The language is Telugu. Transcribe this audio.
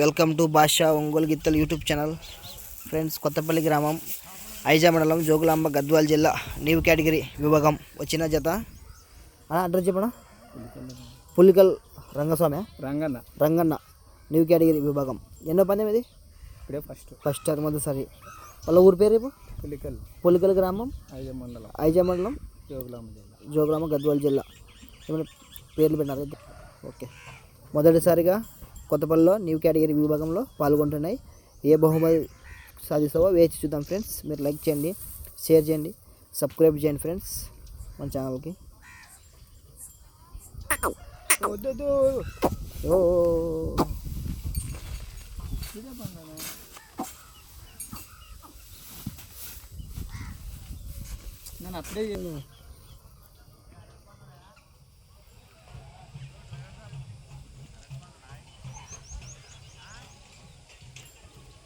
వెల్కమ్ టు భాషా ఒంగోలు గిత్తలు యూట్యూబ్ ఛానల్. ఫ్రెండ్స్ కొత్తపల్లి గ్రామం ఐజా మండలం జోగులాంబ గద్వాల్ జిల్లా నీవు కేటగిరీ విభాగం వచ్చిన జత. అడ్రస్ చెప్పనా? పులికల్ రంగస్వామి రంగన్న. రంగన్న నీవు కేటగిరీ విభాగం. ఎన్నో పందెం ఇది? ఇప్పుడే ఫస్ట్ ఫస్ట్ అది మొదటిసారి వాళ్ళ ఊరి పేరు రేపు? పులికల్. పులికల్ గ్రామం? ఐదు మండలం. ఐజా మండలం? జోగులాంబ జిల్లా. జోగులాంబ గద్వాల్ జిల్లా. ఏమైనా పేర్లు పెట్టినారు? ఓకే. మొదటిసారిగా కొత్తపల్లిలో న్యూ కేటగిరీ విభాగంలో పాల్గొంటున్నాయి. ఏ బహుమతి సాధిస్తావో వేచి చూద్దాం ఫ్రెండ్స్ మీరు లైక్ చేయండి షేర్ చేయండి సబ్స్క్రైబ్ చేయండి ఫ్రెండ్స్ మన ఛానల్కి ఓ. నేను అప్పుడే